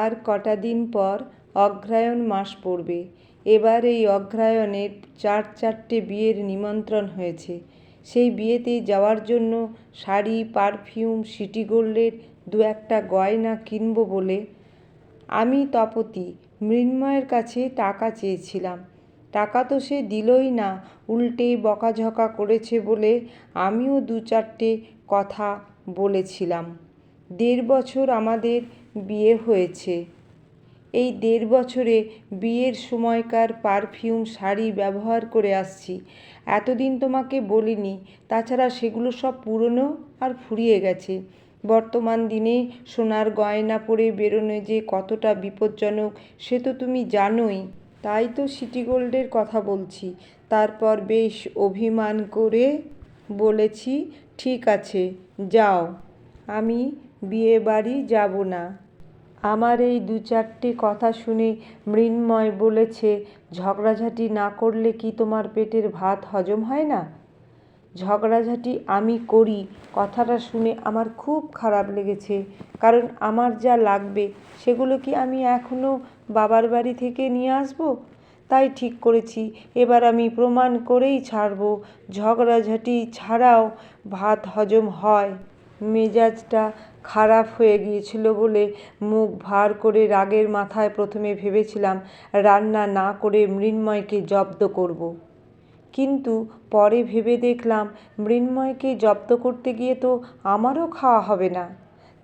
আর কটা দিন পর অগ্রহায়ণ মাস পড়বে। এবার এই অগ্রহায়ণের চার চারটে বিয়ের নিমন্ত্রণ হয়েছে। সেই বিয়েতে যাওয়ার জন্য শাড়ি, পারফিউম, সিটি গোল্ডের দু একটা গয়না কিনব বলে আমি তপতি, মৃন্ময়ের কাছে টাকা চেয়েছিলাম। টাকা তো সে দিলই না, উল্টে বকাঝকা করেছে বলে আমিও দু চারটে কথা বলেছিলাম। দেড় বছর আমাদের বিয়ে হয়েছে। এই দেড় বছরে বিয়ের সময়কার পারফিউম শাড়ি ব্যবহার করে আসছি। এতদিন তোমাকে বলিনি, তাছাড়া সেগুলো সব পুরনো আর ফুরিয়ে গেছে। বর্তমান দিনে সোনার গয়না পরে বেরোনো যে কতটা বিপজ্জনক, সে তো তুমি জানোই। তাই তো সিটি গোল্ডের কথা বলছি। তারপর বেশ অভিমান করে বলেছি, ঠিক আছে, যাও। আমি বিয়ে বাড়ি যাব না। আমার এই দু চারটে কথা শুনে মৃন্ময় বলেছে, ঝগড়াঝাটি না করলে কি তোমার পেটের ভাত হজম হয় না? ঝগড়াঝাটি আমি করি। কথাটা শুনে আমার খুব খারাপ লেগেছে, কারণ আমার যা লাগবে সেগুলো কি আমি এখনও বাবার বাড়ি থেকে নিয়ে আসব? তাই ঠিক করেছি, এবার আমি প্রমাণ করেই ছাড়বো, ঝগড়াঝাটি ছাড়াও ভাত হজম হয়। মেজাজটা খারাপ হয়ে গিয়েছিল বলে মুখ ভার করে রাগের মাথায় প্রথমে ভেবেছিলাম, রান্না না করে মৃন্ময়কে জব্দ করব। কিন্তু পরে ভেবে দেখলাম, মৃন্ময়কে জব্দ করতে গিয়ে তো আমারও খাওয়া হবে না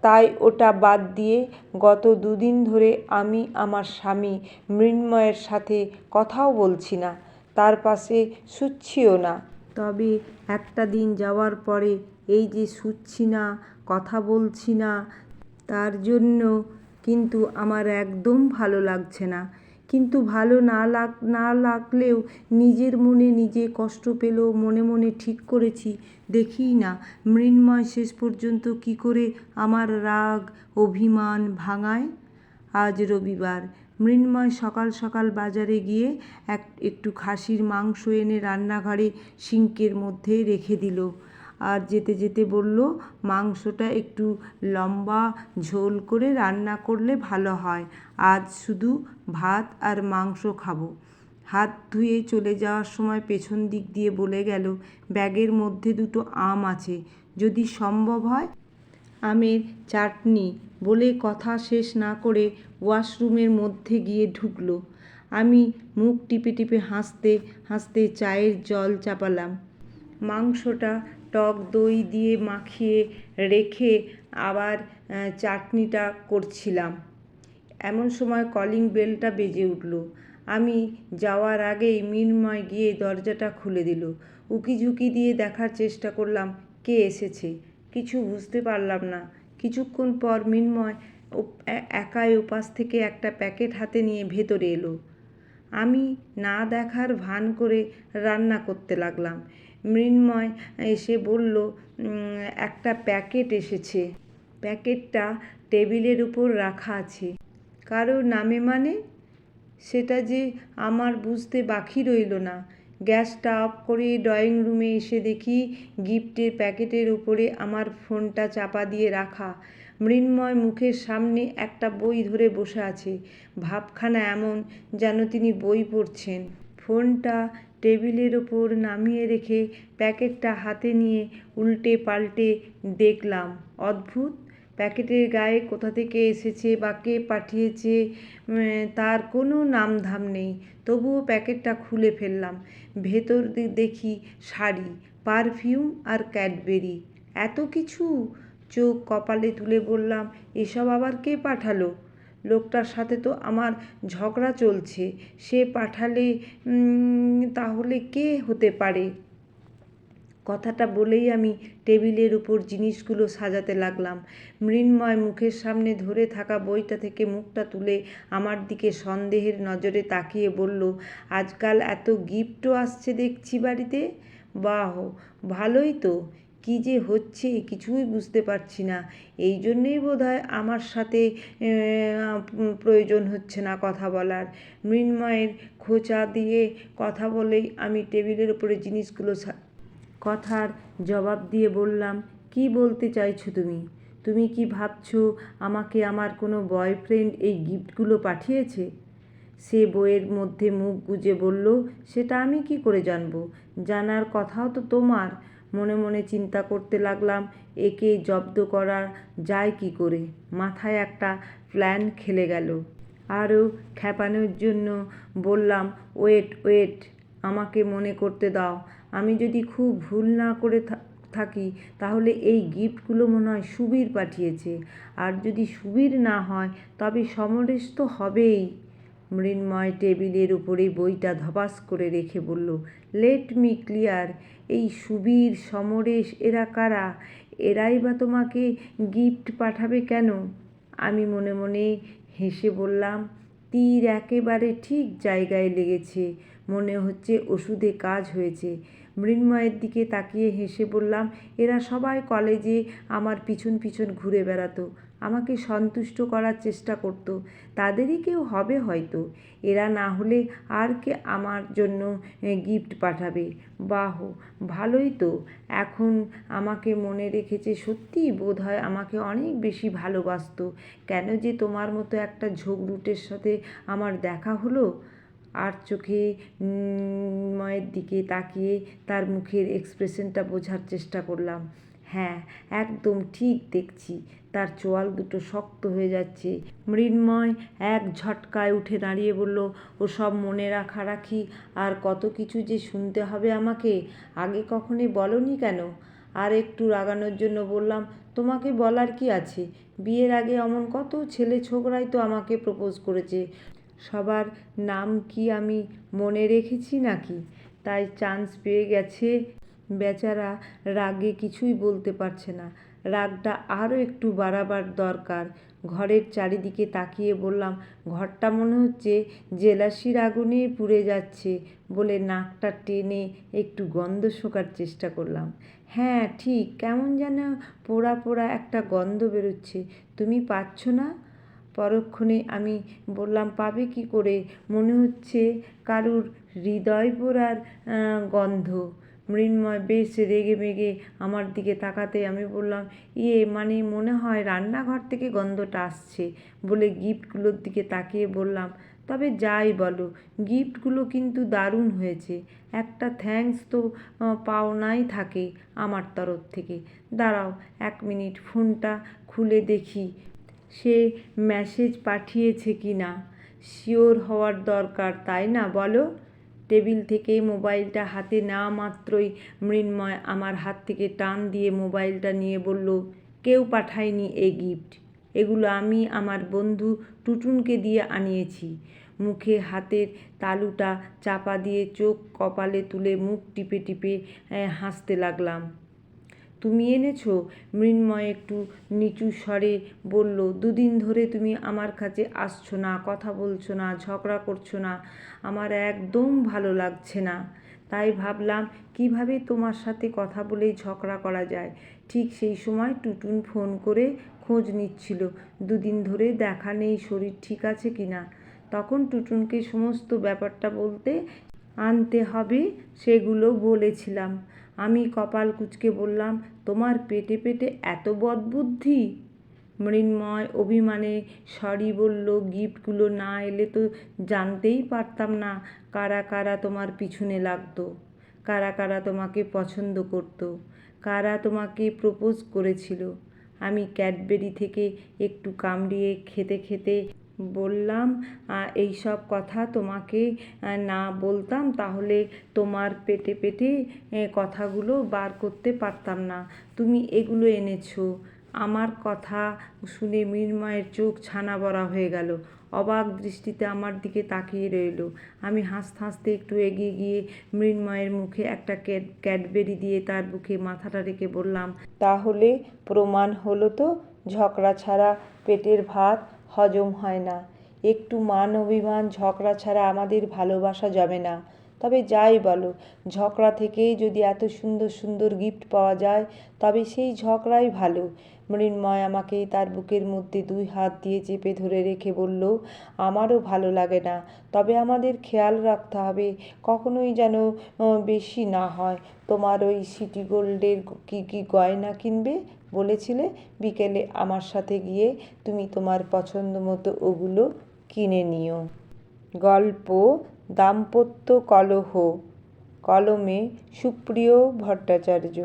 তাই ওটা বাদ দিয়ে গত দুদিন ধরে আমি আমার স্বামী মৃন্ময়ের সাথে কথাও বলছি না, তার পাশে শুচ্ছিও না তবে একটা দিন যাওয়ার পরে এই যে শুচ্ছি না, কথা বলছি না, তার জন্য কিন্তু আমার একদম ভালো লাগছে না। কিন্তু ভালো না লাগ, না লাগলেও নিজের মনে নিজে কষ্ট পেলেও মনে মনে ঠিক করেছি, দেখি না মৃন্ময় শেষ পর্যন্ত কি করে আমার রাগ, অভিমান ভাঙায়? আজ রবিবার মৃন্ময় সকাল সকাল বাজারে গিয়ে এক, একটু খাসির মাংস এনে রান্নাঘরে সিঙ্কের মধ্যে রেখে দিল। আর যেতে যেতে বলল, মাংসটা একটু লম্বা ঝোল করে রান্না করলে ভালো হয়। আজ শুধু ভাত আর মাংস খাব। হাত ধুয়ে চলে যাওয়ার সময় পেছন দিক দিয়ে বলে গেল, ব্যাগের মধ্যে দুটো আম আছে। যদি সম্ভব হয়, আমের চাটনি বলে কথা শেষ না করে ওয়াশরুমের মধ্যে গিয়ে ঢুকলো। আমি মুখ টিপে টিপে হাসতে হাসতে চায়ের জল চাপালাম। মাংসটা টক দই দিয়ে মাখিয়ে রেখে আবার চাটনিটা করছিলাম। এমন সময় কলিং বেলটা বেজে উঠল। আমি যাওয়ার আগেই মৃন্ময় গিয়ে দরজাটা খুলে দিল। উকিঝুঁকি দিয়ে দেখার চেষ্টা করলাম, কে এসেছে? কিছু বুঝতে পারলাম না। কিছুক্ষণ পর মৃন্ময় একাই ওপাশ থেকে একটা প্যাকেট হাতে নিয়ে ভেতরে এলো। আমি না দেখার ভান করে রান্না করতে লাগলাম। মৃন্ময় এসে বলল একটা প্যাকেট এসেছে। প্যাকেটটা টেবিলের উপর রাখা আছে। কারোর নামে মানে? সেটা যে আমার বুঝতে বাকি রইল না। গ্যাসটা অফ করে ড্রয়িং রুমে এসে দেখি গিফটের প্যাকেটের উপরে আমার ফোনটা চাপা দিয়ে রাখা। মৃন্ময় মুখের সামনে একটা বই ধরে বসে আছে, ভাবখানা এমন যেন তিনি বই পড়ছেন। ফোনটা টেবিলের ওপর নামিয়ে রেখে প্যাকেটটা হাতে নিয়ে উল্টে পাল্টে দেখলাম, অদ্ভুত। প্যাকেটের গায়ে কোথা থেকে এসেছে, বা কে পাঠিয়েছে তার কোনো নাম ধাম নেই। তবুও প্যাকেটটা খুলে ফেললাম। ভেতর দেখি শাড়ি, পারফিউম আর ক্যাডবেরি। এত কিছু? চোখ কপালে তুলে বললাম, এসব আবার কে পাঠালো? লোকটার সাথে তো আমার ঝগড়া চলছে। সে পাঠালে তাহলে কে হতে পারে? কথাটা বলেই আমি টেবিলের উপর জিনিসগুলো সাজাতে লাগলাম। মৃন্ময় মুখের সামনে ধরে থাকা বইটা থেকে মুখটা তুলে আমার দিকে সন্দেহের নজরে তাকিয়ে বলল, আজকাল এত গিফটও আসছে দেখছি বাড়িতে? বাহ, ভালোই তো। কী যে হচ্ছে কিছুই বুঝতে পারছি না। এই জন্যেই বোধ হয় আমার সাথে প্রয়োজন হচ্ছে না কথা বলার। মৃন্ময়ের খোঁচা দিয়ে কথা বলেই আমি টেবিলের উপরে জিনিসগুলো কথার জবাব দিয়ে বললাম, কি বলতে চাইছো তুমি? তুমি কি ভাবছ আমাকে আমার কোনো বয়ফ্রেন্ড এই গিফটগুলো পাঠিয়েছে? সে বইয়ের মধ্যে মুখ গুজে বলল, সেটা আমি কি করে জানব? জানার কথাও তো তোমার। মনে মনে চিন্তা করতে লাগলাম, একে জব্দ করা যায় কি করে? মাথায় একটা প্ল্যান খেলে গেল। আরও খেপানোর জন্য বললাম, ওয়েট ওয়েট, আমাকে মনে করতে দাও। আমি যদি খুব ভুল না করে থাকি, তাহলে এই গিফটগুলো মনে হয় সুবীর পাঠিয়েছে। আর যদি সুবীর না হয়, তবে সমরেশ তো হবেই। মৃন্ময় টেবিলের উপরে বইটা ধপাস করে রেখে বলল লেট মি ক্লিয়ার এই সুবীর, সমরেশ, এরা কারা? এরাই বা তোমাকে গিফট পাঠাবে কেন? আমি মনে মনে হেসে বললাম, তীর একেবারে ঠিক জায়গায় লেগেছে। মনে হচ্ছে ওষুধে কাজ হয়েছে। মৃন্ময়ের দিকে তাকিয়ে হেসে বললাম, এরা সবাই কলেজে আমার পিছন পিছন ঘুরে বেড়াতো, আমাকে সন্তুষ্ট করার চেষ্টা করতো। তাদেরই কেউ হবে হয়তো। এরা না হলে আর কে আমার জন্য গিফট পাঠাবে। বাহ, ভালোই তো। এখন আমাকে মনে রেখেছে সত্যিই বোধ হয় আমাকে অনেক বেশি ভালোবাসতো। কেন যে তোমার মতো একটা ঝোঁকরুটের সাথে আমার দেখা হলো? আর চোখে ময়ের দিকে তাকিয়ে তার মুখের এক্সপ্রেশনটা বোঝার চেষ্টা করলাম। হ্যাঁ একদম ঠিক দেখছি, তার চোয়াল দুটো শক্ত হয়ে যাচ্ছে। মৃন্ময় এক ঝটকায় উঠে দাঁড়িয়ে বলল ও সব মনে রাখা রাখি, আর কত কিছু যে শুনতে হবে আমাকে, আগে কখনই বলনি কেন? আর একটু রাগানোর জন্য বললাম, তোমাকে বলার কি আছে? বিয়ের আগে অমন কত ছেলে ছোকরাই তো আমাকে প্রপোজ করেছে। সবার নাম কি আমি মনে রেখেছি নাকি? তাই চান্স পেয়ে গেছে। বেচারা রাগে কিছুই বলতে পারছে না। রাগটা আরও একটু বাড়াবার দরকার। ঘরের চারিদিকে তাকিয়ে বললাম, ঘরটা মনে হচ্ছে জেলাসির আগুনে পুড়ে যাচ্ছে বলে নাকটা টেনে একটু গন্ধ শোকার চেষ্টা করলাম। হ্যাঁ ঠিক। কেমন যেন পোড়া পোড়া একটা গন্ধ বেরোচ্ছে। তুমি পাচ্ছ না? পরক্ষণে আমি বললাম, পাবে কি করে? মনে হচ্ছে কারুর হৃদয় পোড়ার গন্ধ। মৃন্ময় বেশ রেগে মেগে আমার দিকে তাকাতে আমি বললাম ইয়ে মানে মনে হয় রান্নাঘর থেকে গন্ধটা আসছে বলে গিফটগুলোর দিকে তাকিয়ে বললাম, তবে যাই বলো, গিফটগুলো কিন্তু দারুণ হয়েছে। একটা থ্যাঙ্কস তো পাওনাই থাকে আমার তরফ থেকে। দাঁড়াও, এক মিনিট, ফোনটা খুলে দেখি। সে মেসেজ পাঠিয়েছে কি না? শিওর হওয়ার দরকার, তাই না? বলো। টেবিল থেকে মোবাইলটা হাতে নেওয়া মাত্রই মৃন্ময় আমার হাত থেকে টান দিয়ে মোবাইলটা নিয়ে বলল, কেউ পাঠায়নি এই গিফট এগুলো আমি আমার বন্ধু টুটুনকে দিয়ে আনিয়েছি। মুখে হাতের তালুটা চাপা দিয়ে চোখ কপালে তুলে মুখ টিপে টিপে হাসতে লাগলাম। তুমি এনেছো? মৃন্ময় একটু নিচু স্বরে বলল, দুদিন ধরে তুমি আমার কাছে আসছো না, কথা বলছো না, ঝগড়া করছ না, আমার একদম ভালো লাগছে না। তাই ভাবলাম, কীভাবে তোমার সাথে কথা বলেই ঝগড়া করা যায়? ঠিক সেই সময় টুটুন ফোন করে খোঁজ নিচ্ছিল, দুদিন ধরে দেখা নেই, শরীর ঠিক আছে কি না? তখন টুটুনকে সমস্ত ব্যাপারটা বলতে আনতে হবে, সেগুলো বলেছিলাম। আমি কপাল কুঁচকে বললাম, তোমার পেটে পেটে এত বদবুদ্ধি? মৃন্ময় অভিমানে সরি বলল, গিফটগুলো না এলে তো জানতেই পারতাম না কারা কারা তোমার পিছনে লাগতো, কারা কারা তোমাকে পছন্দ করতো, কারা তোমাকে প্রপোজ করেছিল। আমি ক্যাডবেরি থেকে একটু কামড়িয়ে খেতে খেতে বললাম এই সব কথা তোমাকে না বলতাম তাহলে তোমার পেটে পেটে কথাগুলো বার করতে পারতাম না। তুমি এগুলো এনেছো। আমার কথা শুনে মৃন্ময়ের চোখ ছানা বড়া হয়ে গেল। অবাক দৃষ্টিতে আমার দিকে তাকিয়ে রইল। আমি হাসতে হাসতে একটু এগিয়ে গিয়ে মৃন্ময়ের মুখে একটা ক্যাড- ক্যাডবেরি দিয়ে তার বুকে মাথাটা রেখে বললাম, তাহলে প্রমাণ হলো তো? ঝগড়া ছাড়া পেটের ভাত হজম হয় না। একটু মান অভিমান, ঝগড়া ছাড়া আমাদের ভালোবাসা যাবে না। তবে যাই বলো, ঝগড়া থেকেই যদি এত সুন্দর সুন্দর গিফট পাওয়া যায়, তবে সেই ঝগড়াই ভালো। মৃন্ময় আমাকে তার বুকের মধ্যে দুই হাত দিয়ে চেপে ধরে রেখে বলল, আমারও ভালো লাগে না। তবে আমাদের খেয়াল রাখতে হবে, কখনোই যেন বেশি না হয়। তোমার ওই সিটি গোল্ডের কি কি গয়না কিনবে? বলেছিলে, বিকেলে আমার সাথে গিয়ে তুমি তোমার পছন্দ মতো ওগুলো কিনে নিও। গল্প, দাম্পত্য কলহ, কলমে সুপ্রিয় ভট্টাচার্য।